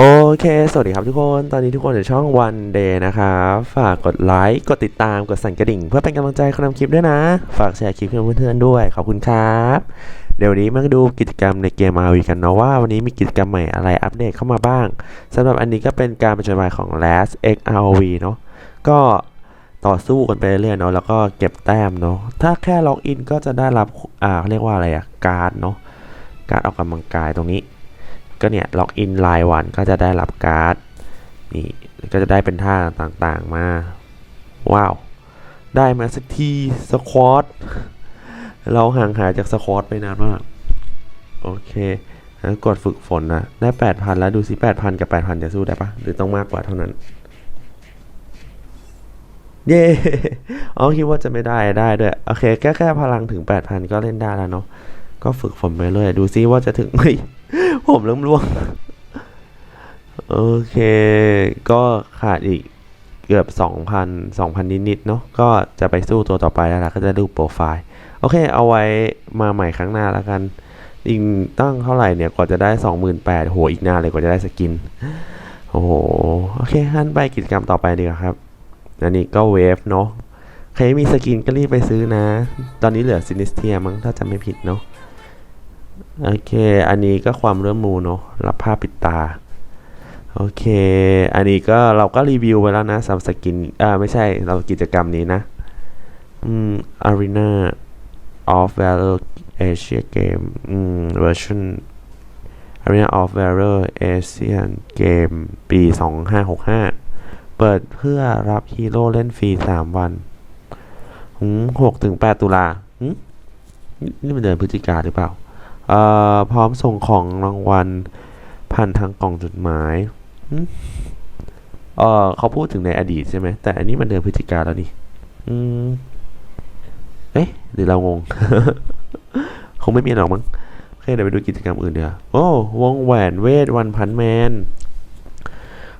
โอเค สวัสดีครับทุกคน ตอนนี้ทุกคนอยู่ช่อง One Day นะครับ ฝากกดไลค์ กดติดตาม กดสั่นกระดิ่ง เพื่อเป็นกำลังใจคนทำคลิปด้วยนะ ฝากแชร์คลิปให้เพื่อนๆด้วย ขอบคุณครับ เดี๋ยวนี้มาดูกิจกรรมในเกม RV กันเนาะว่าวันนี้มีกิจกรรมใหม่อะไรอัปเดตเข้ามาบ้างสำหรับอันนี้ก็เป็นการประจนภัยของ Last X ROV เนาะ ก็ต่อสู้กันไปเรื่อยๆเนาะ แล้วก็เก็บแต้มเนาะ ถ้าแค่ล็อกอินก็จะได้รับ อ่าเขาเรียกว่าอะไรอะการ์ดเนาะ การดออกกำลังกายตรงนี้ ก็เนี่ยล็อกอินรายวันก็จะได้รับการ์ดนี่ก็จะได้เป็นท่าต่างๆมาว้าวได้มาสักทีสควอตเราห่างหายจากสควอตไปนานมาก โอเคแล้วกดฝึกฝนนะได้ 8,000 แล้วดูสิ 8,000 กับ 8,000 จะสู้ได้ปะหรือต้องมากกว่าเท่านั้น เย้อ๋อคิดว่าจะไม่ได้ได้ด้วย โอเค แค่แค่พลังถึง 8,000 ก็เล่นได้แล้วเนาะก็ฝึกฝนไปเรื่อยดูซิว่าจะถึงไหม ผมเริ่มร่วง โอเค ก็ขาดอีกเกือบ 2,000 2,000 นิดๆเนาะก็จะไปสู้ตัวต่อไปแล้วล่ะก็จะดูโปรไฟล์ โอเค เอาไว้มาใหม่ครั้งหน้าแล้วกันอีกตั้งเท่าไหร่เนี่ย กว่าจะได้ 28,000โห อีกนานเลยกว่าจะได้สกิน โอ้โห โอเคฮันไปกิจกรรมต่อไปดีกว่าครับ อันนี้ก็เวฟเนาะใครมีสกินก็รีบไปซื้อนะ ตอนนี้เหลือซินิสเทียมั้งถ้าจะไม่ผิดเนาะ โอเค อันนี้ก็ความร่วมมือเนาะรับผ้าปิดตา โอเค อันนี้ก็เราก็รีวิวไปแล้วนะสำหรับสกินอ่าไม่ใช่เรากิจกรรมนี้นะอืม Arena of Valor Asia Game อืม version Arena of Valor Asian Game ปี 2565 เปิดเพื่อรับฮีโร่เล่นฟรี 3 วันหืม6ถึง8ตุลาหืมนี่นี่มันเดือนพฤศจิกาหรือเปล่า เอ่อพร้อมส่งของรางวัลผ่านทางกล่องจดหมายเออเขาพูดถึงในอดีตใช่ไหม แต่อันนี้มันเดือนพฤศจิกาแล้วนี่ อืม เอ๊ะหรือเรางง คงไม่มีหรอกมั้งโอเคเดี๋ยวไปดูกิจกรรมอื่นเดี๋ยวโอ้วงแหวนเวทวันพันแมน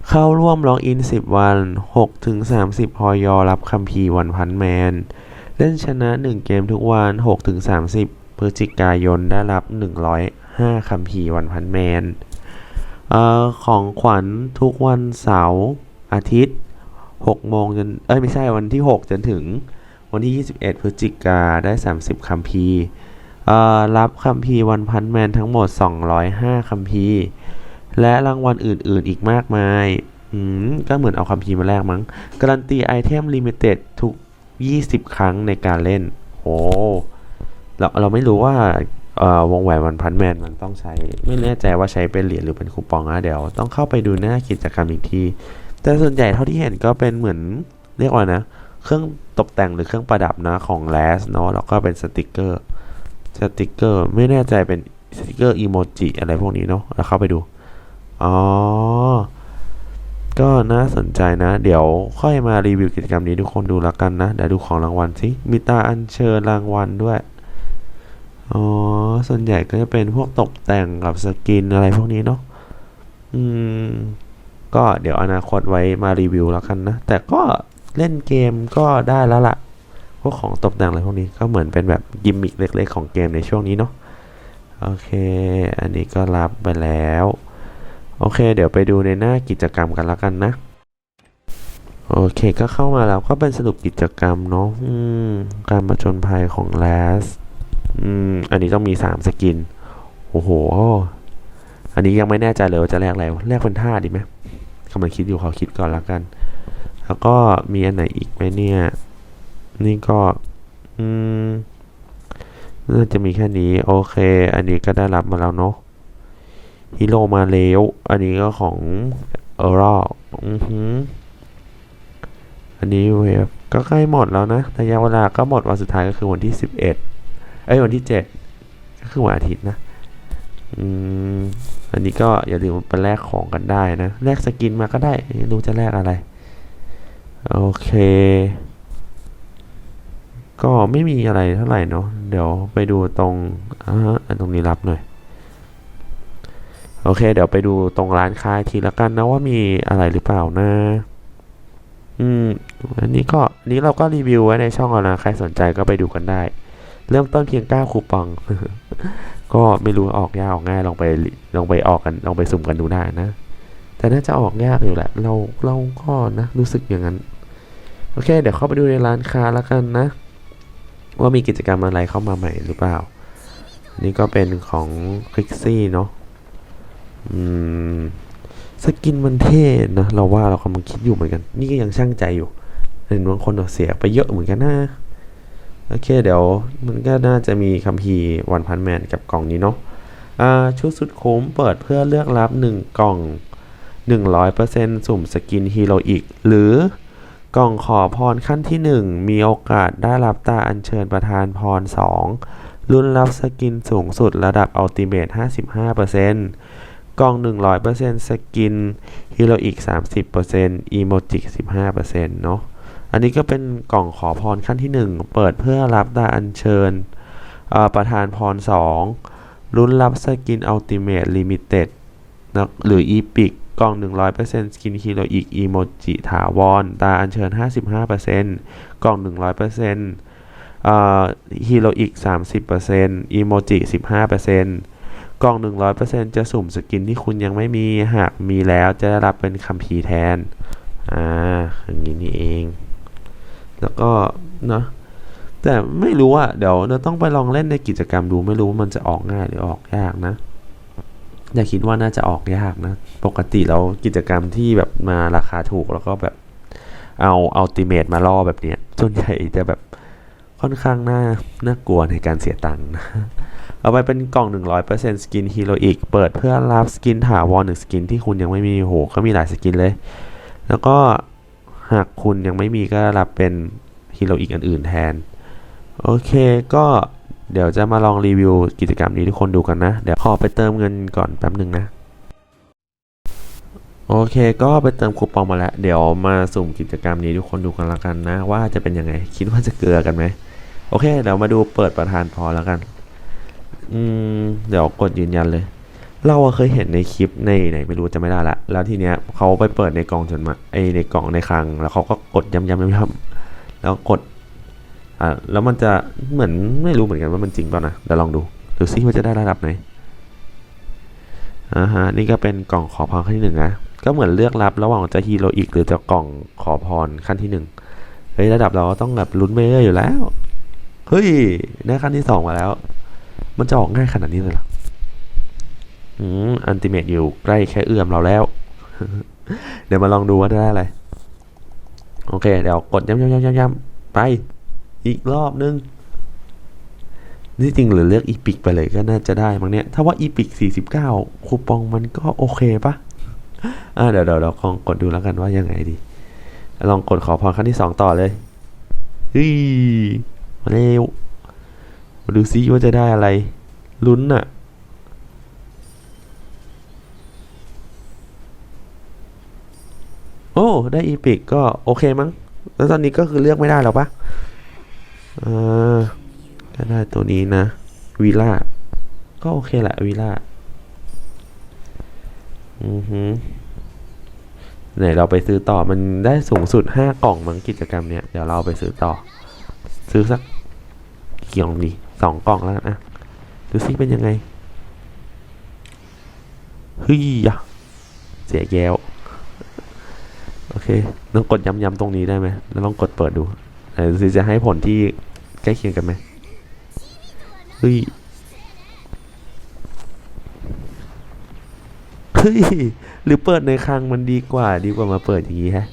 เข้าร่วมล็อกอิน 10 วัน6ถึง30พอยอรับคัมภีร์วันพันแมน เล่นชนะ 1 เกมทุกวัน6ถึง30 พฤศจิกายนได้รับ 105คัมภีร์วันพันแมนออของขวัญทุกวันเสาร์อาทิตย์6โมงจนเอ้ยไม่ใช่วันที่ 6 จนถึงวันที่ 21 พฤศจิกาได้ 30คัมภีร์รับคัมภีร์วันพันแมนทั้งหมด 205คัมภีร์และรางวัลอื่นๆอีกมากมาย อืม ก็เหมือนเอาคัมภีร์มาแลกมั้ง การันตีไอเทมลิมิเต็ดทุก 20 ครั้งในการเล่น โอ้ เราเราไม่รู้ว่าเอ่อวงแหวนวันพันแมนมันต้องใช้ ไม่แน่ใจว่าใช้เป็นเหรียญหรือเป็นคูปองนะเดี๋ยวต้องเข้าไปดูหน้ากิจกรรมอีกที แต่ส่วนใหญ่เท่าที่เห็นก็เป็นเหมือนเรียกว่านะ เครื่องตกแต่งหรือเครื่องประดับนะของแลสเนาะแล้วก็เป็นสติกเกอร์สติกเกอร์ไม่แน่ใจเป็นสติกเกอร์อีโมจิอะไรพวกนี้เนาะแล้วเข้าไปดู อ๋อ ก็น่าสนใจนะ เดี๋ยวค่อยมารีวิวกิจกรรมนี้ทุกคนดูแล้วกันนะ เดี๋ยวดูของรางวัลสิมีตาอัญเชิญรางวัลด้วย อ๋อ ส่วนใหญ่ก็จะเป็นพวกตกแต่งกับสกินอะไรพวกนี้เนาะ อืม ก็เดี๋ยวอนาคตไว้มารีวิวแล้วกันนะ แต่ก็เล่นเกมก็ได้แล้วล่ะ พวกของตกแต่งอะไรพวกนี้ก็เหมือนเป็นแบบกิมมิคเล็กๆของเกมในช่วงนี้เนาะ โอเค อันนี้ก็รับไปแล้ว โอเค เดี๋ยวไปดูในหน้ากิจกรรมกันแล้วกันนะโอเคก็เข้ามาแล้วก็เป็นสรุปกิจกรรมเนาะการประจนภัยของแลส อืม อันนี้ต้องมีสามสกิน โอ้โห อันนี้ยังไม่แน่ใจเลยว่าจะแลกอะไรแลกเป็นท่าดีไหมกำลังคิดอยู่ขอคิดก่อนล้วกัน แล้วก็มีอันไหนอีกไหมเนี่ย นี่ก็ อืมน่าจะมีแค่นี้ โอเค อันนี้ก็ได้รับมาแล้วเนาะฮิโรมาเลวอันนี้ก็ของเออร่อือหืออันนี้เวฟก็ใกล้หมดแล้วนะระยะเวลาก็หมดวันสุดท้ายก็คือวันที่สิบเอ็ด เอ้ยวันที่เจ็ดก็คือวันอาทิตย์นะอืมอันนี้ก็อย่าลืมไปแลกของกันได้นะแลกสกินมาก็ได้ไม่รู้จะแลกอะไร โอเค ก็ไม่มีอะไรเท่าไหร่เนาะเดี๋ยวไปดูตรงอ่าฮะอันตรงนี้รับหน่อยโอเค เดี๋ยวไปดูตรงร้านค้าทีละกันนะว่ามีอะไรหรือเปล่านะ อืม อันนี้ก็ อันนี้เราก็รีวิวไว้ในช่องเรานะ ใครสนใจก็ไปดูกันได้ เริ่มต้นเพียง 9 คูปอง ก็ไม่รู้ออกยากออกง่ายลองไปลองไปออกกันลองไปสุ่มกันดูได้นะ แต่น่าจะออกยากอยู่แหละ เราเราก็นะรู้สึกอย่างนั้น โอเค เดี๋ยวเข้าไปดูในร้านค้าแล้วกันนะ ว่ามีกิจกรรมอะไรเข้ามาใหม่หรือเปล่า นี่ก็เป็นของคลิกซี่เนาะอืมสกินมันเท่นะ เราว่าเรากำลังคิดอยู่เหมือนกัน นี่ก็ยังช่างใจอยู่เห็นบางคนเอเสียไปเยอะเหมือนกันนะ โอเคเดี๋ยวมันก็น่าจะมีคัมภีร์วันพันแมนกับกล่องนี้เนาะชุดสุดคุ้มเปิดเพื่อเลือกรับ 1 กล่อง 100%สุ่มสกินฮีโรอีก หรือกล่องขอพรขั้นที่ 1 มีโอกาสได้รับตาอัญเชิญประธานพร 2 รุ่นรับสกินสูงสุดระดับอัลติเมท55%กล่อง 100%สกินฮีโรอีก 30%อีโมจิ15%เนาะ อันนี้ก็เป็นกล่องขอพรขั้นที่ 1 เปิดเพื่อรับดาอัญเชิญประธานพร2รุ่นรับสกินอัลติเม e ลิมิเต็ดหรืออีพิกกล่อง 100%สกินฮีโรอีกอีโมจิถาวรดาอัญเชิญ 55%กล่อง 100%เอ่อฮีโรอีก 30%อีโมจิ 15%กล่อง 100%จะสุ่มสกินที่คุณยังไม่มี หากมีแล้วจะได้รับเป็นคัมภีร์แทน อ่า อย่างนี้นี่เอง แล้วก็เนาะแต่ไม่รู้อะเดี๋ยวเราต้องไปลองเล่นในกิจกรรมดูไม่รู้ว่ามันจะออกง่ายหรือออกยากนะอย่าคิดว่าน่าจะออกยากนะ ปกติแล้วกิจกรรมที่แบบมาราคาถูกแล้วก็แบบเอาอัลติเม e มาล่อแบบเนี้ยส่วนใหญ่จะแบบค่อนข้างน่าน่ากลัวในการเสียตังค์นะเอาไปเป็นกล่อง 100%สกินฮีโร่อีก เปิดเพื่อรับสกินถาวรหนึ่งสกินที่คุณยังไม่มีโหเขามีหลายสกินเลย แล้วก็ หากคุณยังไม่มีก็รับเป็นฮีโร่อีกอันอื่นแทน โอเคก็เดี๋ยวจะมาลองรีวิวกิจกรรมนี้ทุกคนดูกันนะ เดี๋ยวขอไปเติมเงินก่อนแป๊บหนึ่งนะ โอเคก็ไปเติมคูปองมาแล้ว เดี๋ยวมาสุ่มกิจกรรมนี้ทุกคนดูกันละกันนะ ว่าจะเป็นยังไง คิดว่าจะเกลือกันไหมโอเคเดี๋ยวมาดูเปิดประธานพอแล้วกัน อืม เดี๋ยวกดยืนยันเลย เราเคยเห็นในคลิปในไหนไม่รู้จะไม่ได้ละ แล้วทีเนี้ยเขาไปเปิดในกล่องจนมาไอในกล่องในคลัง แล้วเขาก็กดย้ำๆย้ำแล้วกดอ่าแล้วมันจะเหมือนไม่รู้เหมือนกันว่ามันจริงเปล่านะเดี๋ยวลองดูดูซิว่าจะได้ระดับไหนอ่าฮะนี่ก็เป็นกล่องขอพรขั้นที่หนึ่งนะก็เหมือนเลือกรับระหว่างจะฮีโรอีกหรือจะกล่องขอพรขั้นที่หนึ่งเฮ้ยระดับเราก็ต้องแบบลุ้นไปเรื่อยอยู่แล้วเฮ้ยได้ขั้นที่สองมาแล้ว มันจะออกง่ายขนาดนี้เลยหรอ อันติเมตอยู่ใกล้แค่เอื้อมเราแล้ว เดี๋ยวมาลองดูว่าได้อะไร โอเค เดี๋ยวกดย้ำย้ำย้ำย้ำย้ำไป อีกรอบนึง นี่จริงหรือเลือกอีพิกไปเลยก็น่าจะได้มั้งเนี่ย ถ้าว่าอีพิก49 คูปองมันก็โอเคปะอ่าเดี๋ยวเดี๋ยวเราลองกดดูแล้วกันว่ายังไงดี ลองกดขอพรขั้นที่สองต่อเลยเฮ้ยมาเร็วมาดูซิว่าจะได้อะไรลุ้นอะ อ้ ได้อีพิกก็โอเคมั้ง แล้วตอนนี้ก็คือเลือกไม่ได้แล้วปะอ่าก็ได้ตัวนี้นะวีล่าก็โอเคแหละวีล่าอือฮึไหนเราไปซื้อต่อมันได้สูงสุดห้ากล่องมั้งกิจกรรมเนี้ยเดี๋ยวเราไปซื้อต่อ ซื้อสักกี่กล่องดีสองกล่องแล้วนะดูซิเป็นยังไงเฮ้ยยะเสียแย้ว โอเคลองกดย้ำๆตรงนี้ได้ไหมแล้วลองกดเปิดดูไหนดูสิจะให้ผลที่ใกล้เคียงกันไหมเฮ้ยเฮ้ยหรือเปิดในคลังมันดีกว่าดีกว่ามาเปิดอย่างนี้ฮะ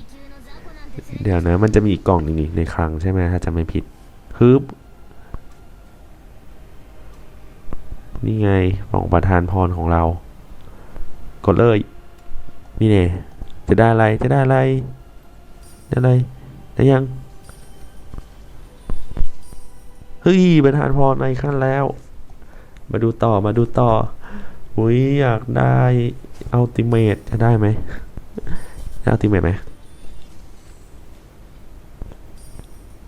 เดี๋ยวนะ มันจะมีอีกกล่องหนึ่งในคลังใช่ไหมถ้าจำไม่ผิดฮึบนี่ไงกล่องประธานพรของเรา กดเลย นี่เนี่ย จะได้อะไร จะได้อะไร ได้อะไร ได้ยัง เฮ้ยประธานพรในขั้นแล้ว มาดูต่อ มาดูต่อ อุ้ยอยากได้อัลติเมทจะได้ไหมได้อัลติเมทไหม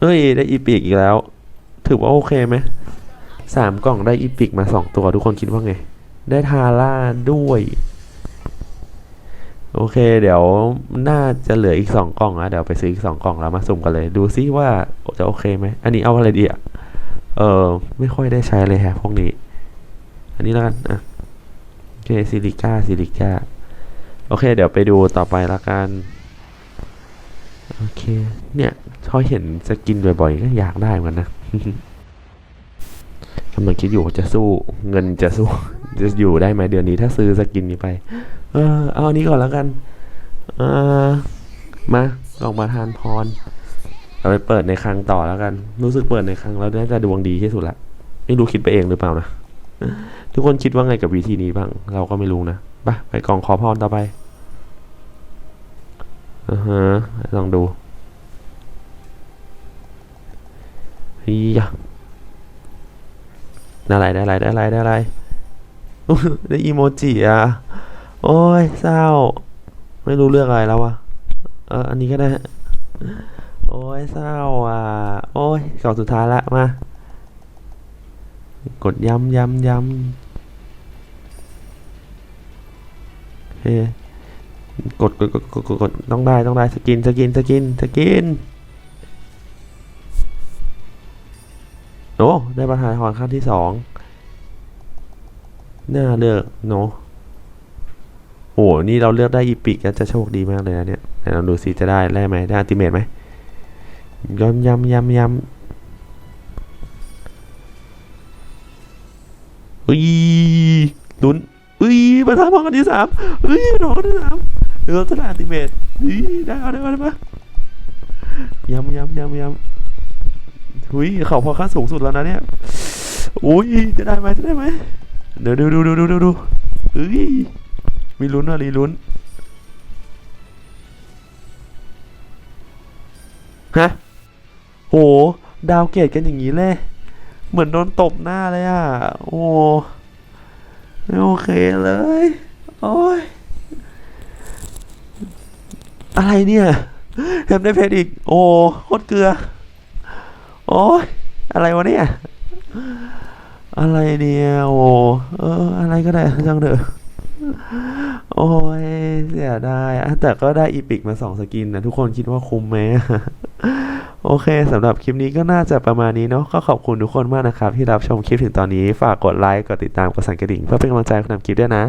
เฮ้ย ได้อีพิกอีกแล้ว ถือว่าโอเคไหมสามกล่องได้อีพิกมาสองตัว ทุกคนคิดว่าไง ได้ทาร่าด้วย โอเค เดี๋ยวน่าจะเหลืออีกสองกล่องนะเดี๋ยวไปซื้ออีกสองกล่องแล้วมาสุ่มกันเลย ดูซิว่าจะโอเคไหมอันนี้เอาอะไรดีอะเออไม่ค่อยได้ใช้เลยฮะพวกนี้ อันนี้แล้วกันอะโอเคซิลิก้าซิลิก้าโอเค เดี๋ยวไปดูต่อไปละกันโอเค เนี่ยพอเห็นสกินบ่อยๆก็อยากได้เหมือนกันนะ กำลังคิดอยู่จะสู้เงินจะสู้จะอยู่ได้ไหมเดือนนี้ถ้าซื้อสกินนี้ไป เออ เอาอันนี้ก่อนแล้วกันเออมาลองมาทานพรเอาไปเปิดในครั้งต่อแล้วกัน รู้สึกเปิดในครั้งแล้วน่าจะดวงดีที่สุดละไม่รู้คิดไปเองหรือเปล่านะทุกคนคิดว่าไงกับวิธีนี้บ้าง เราก็ไม่รู้นะไปไปกองขอพรต่อไปอือฮะลองดูเฮีย ได้อะไรได้อะไรได้อะไรได้อะไรได้อีโมจิอะ โอ้ยเศร้า ไม่รู้เรื่องอะไรแล้ววะเอออันนี้ก็ได้ โอ้ยเศร้าอะ โอ้ยกล่องสุดท้ายละมา กดย้ำย้ำย้ำเคกดกดกดกดกดกดต้องได้ต้องได้สกินสกินสกินสกิน โอ้ได้ประธานพรขั้นที่สองน่าเลือกเนาะโอ้นี่เราเลือกได้อีปิกจะโชคดีมากเลยนะเนี่ยไหนลองดูสิจะได้ได้ไหมได้อัลติเมทไหมย้ำยำยำยำอุ้ยลุ้นอุ้ยประธานพรกันที่สามอุ้ยประธานพรกันที่สามเดี๋ยวจะได้อัลติเมทอุ้ยได้เอาได้เอาได้ปะย้ำยำยำยำ อุ้ยเขาพอค่าสูงสุดแล้วนะเนี่ยอุ้ยจะได้ไหมจะได้ไหมเดี๋ยวดูดูดูดูดูดูอุ้ยมีลุ้นอะมีลุ้นฮะโหดาวเกรดกันอย่างนี้เลย เหมือนโดนตบหน้าเลยอะ โอ้ไม่โอเคเลย โอ้ย อะไรเนี่ยแถมได้เพชรอีก โอ้โคตรเกลือ โอ้ยอะไรวะเนี่ย อะไรเนี่ยโอ้เออ อะไรก็ได้ช่างเถอะโอ้ยเสียดายแต่ก็ได้อีพิกมาสองสกินนะทุกคนคิดว่าคุ้มไหมโอเคสำหรับคลิปนี้ก็น่าจะประมาณนี้เนาะก็ขอบคุณทุกคนมากนะครับ ที่รับชมคลิปถึงตอนนี้ ฝากกดไลค์กดติดตามกดสั่นกระดิ่งเพื่อเป็นกำลังใจคนทำคลิปด้วยนะ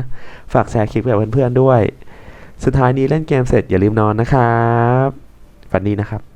ฝากแชร์คลิปกับเพื่อนๆด้วย สุดท้ายนี้เล่นเกมเสร็จอย่าลืมนอนนะครับฝันดีนะครับ